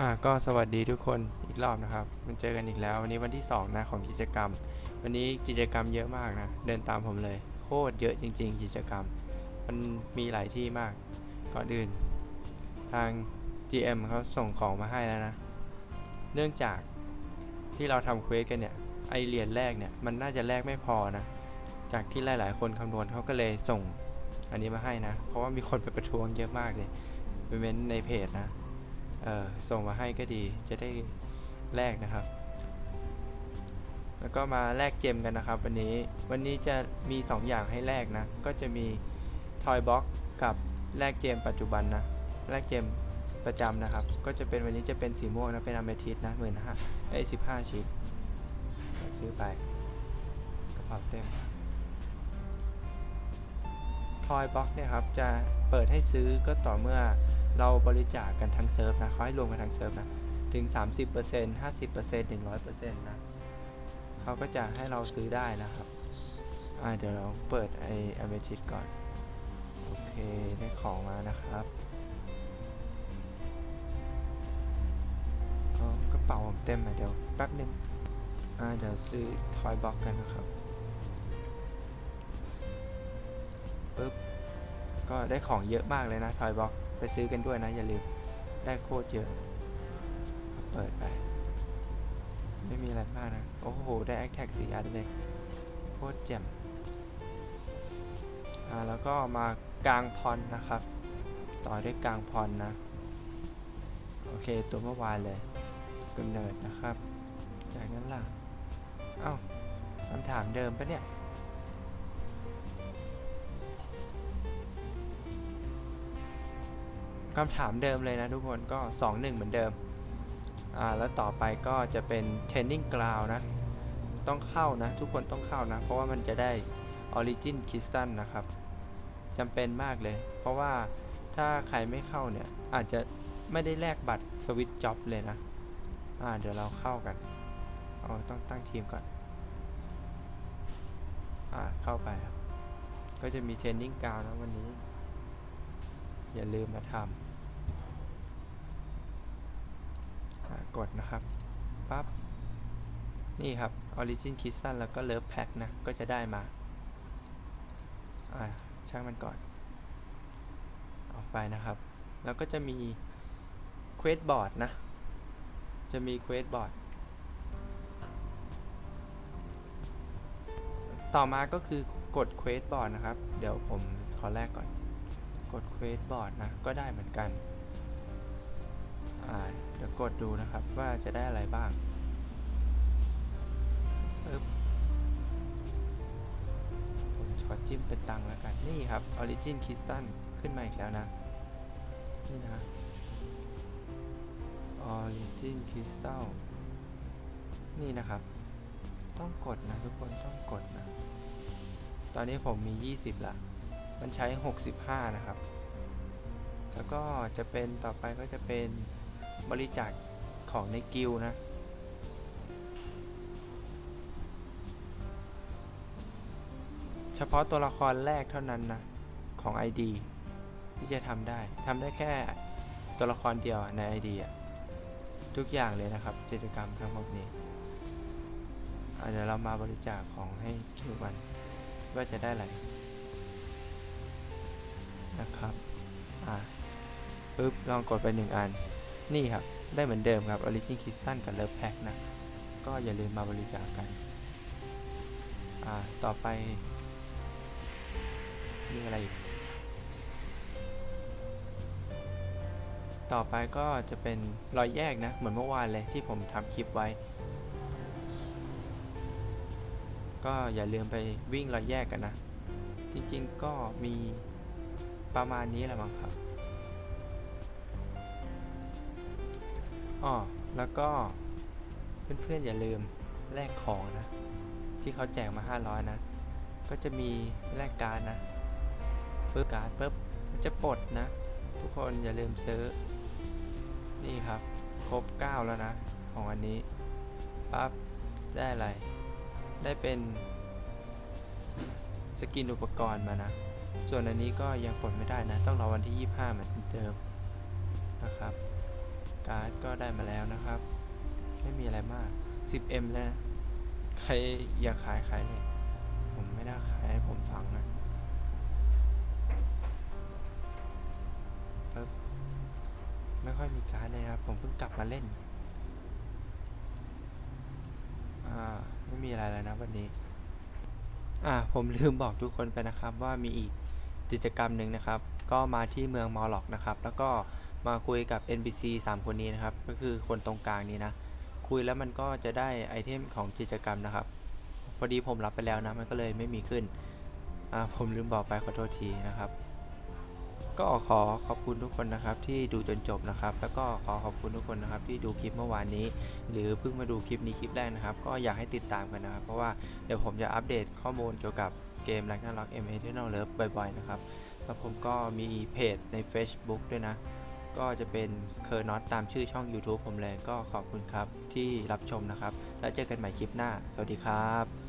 อ่าก็สวัสดีทุกคนอีกรอบนะครับ มันเจอกันอีกแล้ว วันนี้วันที่2นะของกิจกรรม วันนี้กิจกรรมเยอะมากนะ เดินตามผมเลย โคตรเยอะจริง ๆ กิจกรรม มันมีหลายที่มาก ก่อนอื่น ทาง GM เขาส่งของมาให้แล้วนะ เนื่องจากที่เราทำเควสกันเนี่ย ไอเหรียญแรกเนี่ย มันน่าจะแลกไม่พอนะ จากที่หลาย ๆ คนคำนวณเขาก็เลยส่งอันนี้มาให้นะ เพราะว่ามีคนไปประท้วงเยอะมากเลยไปเม้นในเพจนะ เออส่งมาให้ก็ดีจะได้แลกนะครับ แล้วก็มาแลกเกมกันนะครับ วันนี้วันนี้จะมี 2 อย่างให้แลกนะ ก็จะมี Toy Box กับแลกเกมปัจจุบันนะแลกเกมประจำนะครับ ก็จะเป็นวันนี้จะเป็นสีม่วงนะเป็นอเมทิสนะหมื่นห้าไอ้สิบห้าชิ้นซื้อไปกระเป๋าเต็มทอยบ็อกเนี่ยครับจะเปิดให้ซื้อก็ต่อเมื่อ เราบริจาคกันทั้งเซิร์ฟนะเขาให้รวมกันทั้งเซิร์ฟนะ ถึง 30% 50% 100%นะเขาก็จะให้เราซื้อได้นะครับ อ่าเดี๋ยวเราเปิดไออเมทิสก่อน โอเคได้ของมานะครับกระเป๋าผมเต็มอะเดี๋ยวแป๊บนึง อ่าเดี๋ยวซื้อทอยบ็อกกันนะครับปึ๊บก็ได้ของเยอะมากเลยนะทอยบ็อก ไปซื้อกันด้วยนะ อย่าลืม ได้โคตรเยอะ เปิดไป ไม่มีอะไรมากนะ โอ้โห ได้แอคแท็กสี่อันเลย โคตรแจ่มอ่าแล้วก็มากลางพรนะครับ ต่อด้วยกลางพรนะ โอเค ตัวเมื่อวานเลยกำเนิดนะครับ จากนั้นล่ะ เอ้าคำถามเดิมปะเนี่ย คำถามเดิมเลยนะทุกคนก็ 2-1 เหมือนเดิมอ่าแล้วต่อไปก็จะเป็น training ground นะ ต้องเข้านะ ทุกคนต้องเข้านะ เพราะว่ามันจะได้ origin crystal นะครับจำเป็นมากเลย เพราะว่าถ้าใครไม่เข้าเนี่ย อาจจะไม่ได้แลกบัตรสวิตจ็อบเลยนะ อ่าเดี๋ยวเราเข้ากันเอาต้องตั้งทีมก่อนอ่าเข้าไปครับ ก็จะมี training ground นะวันนี้ อย่าลืมมาทำอ่า กดนะครับปั๊บนี่ครับ Origin k i s s o n แล้วก็ Love Pack นะ ก็จะได้มา อ่าช่างมันก่อน ออกไปนะครับ แล้วก็จะมี Quest Board นะ จะมี Quest Board ต่อมาก็คือกด Quest Board นะครับ เดี๋ยวผมขอแรกก่อน กด Quest Board นะ ก็ได้เหมือนกัน อ่าเดี๋ยวกดดูนะครับว่าจะได้อะไรบ้างปึ๊บผมขอจิ้มเป็นตังค์แล้วกัน นี่ครับ Origin Crystal ขึ้นมาอีกแล้วนะ นี่นะ Origin Crystal นี่นะครับ ต้องกดนะทุกคนต้องกดนะ ตอนนี้ผมมี 20ละมันใช้ 65 นะครับ แล้วก็จะเป็นต่อไปก็จะเป็น บริจาคของในกิลนะ เฉพาะตัวละครแรกเท่านั้นนะ ของ ID ที่จะทำได้ทำได้แค่ตัวละครเดียวใน ID อะทุกอย่างเลยนะครับกิจกรรมทั้งหมดนี้เดี๋ยวเรามาบริจาคของให้ทุกวันว่าจะได้อะไรนะครับ อ่าปึ๊บ ลองกดไปหนึ่งอัน นี่ครับ ได้เหมือนเดิมครับ Origin Crystal กับ Love Pack นะ ก็อย่าลืมมาบริจาคกัน อ่า ต่อไป มีอะไรอีก ต่อไปก็จะเป็นรอยแยกนะ เหมือนเมื่อวานเลยที่ผมทำคลิปไว้ ก็อย่าลืมไปวิ่งรอยแยกกันนะ จริงๆก็มีประมาณนี้แหละมั้งครับ อ๋อแล้วก็เพื่อนๆอย่าลืมแลกของนะ ที่เขาแจกมา 500 นะ ก็จะมีแลกการ์ดนะปึ๊บการ์ดปึ๊บมันจะปลดนะ ทุกคนอย่าลืมซื้อ นี่ครับ ครบ 9 แล้วนะ ของอันนี้ปั๊บได้อะไร ได้เป็นสกินอุปกรณ์มานะ ส่วนอันนี้ก็ยังปลดไม่ได้นะ ต้องรอวันที่ 25 เหมือนเดิมนะครับ การ์ดก็ได้มาแล้วนะครับ ไม่มีอะไรมาก 10M แล้วนะใครอยากขายขายเลย ผมไม่ได้ขายให้ผมฟังนะไม่ค่อยมีการ์ดเลยครับ ผมเพิ่งกลับมาเล่น อ่า ไม่มีอะไรแล้วนะวันนี้ อ่า ผมลืมบอกทุกคนไปนะครับว่ามีอีกกิจกรรมหนึ่งนะครับ ก็มาที่เมืองมอลล็อกนะครับ แล้วก็ มาคุยกับ NPC 3 คนนี้นะครับ ก็คือคนตรงกลางนี้นะ คุยแล้วมันก็จะได้ไอเทมของกิจกรรมนะครับ พอดีผมรับไปแล้วนะ มันก็เลยไม่มีขึ้น อ่า ผมลืมบอกไปขอโทษทีนะครับ ก็ขอขอบคุณทุกคนนะครับที่ดูจนจบนะครับ แล้วก็ขอขอบคุณทุกคนนะครับที่ดูคลิปเมื่อวานนี้ หรือเพิ่งมาดูคลิปนี้คลิปแรกนะครับ ก็อยากให้ติดตามกันนะครับ เพราะว่าเดี๋ยวผมจะอัปเดตข้อมูลเกี่ยวกับเกม r a g n a r o k M Eternal Love บ่อยๆนะครับ แล้วผมก็มีเพจใน Facebook ด้วยนะ ก็จะเป็นเคอร์นอตตามชื่อช่อง YouTube ผมเลยก็ขอบคุณครับที่รับชมนะครับ แล้วเจอกันใหม่คลิปหน้า สวัสดีครับ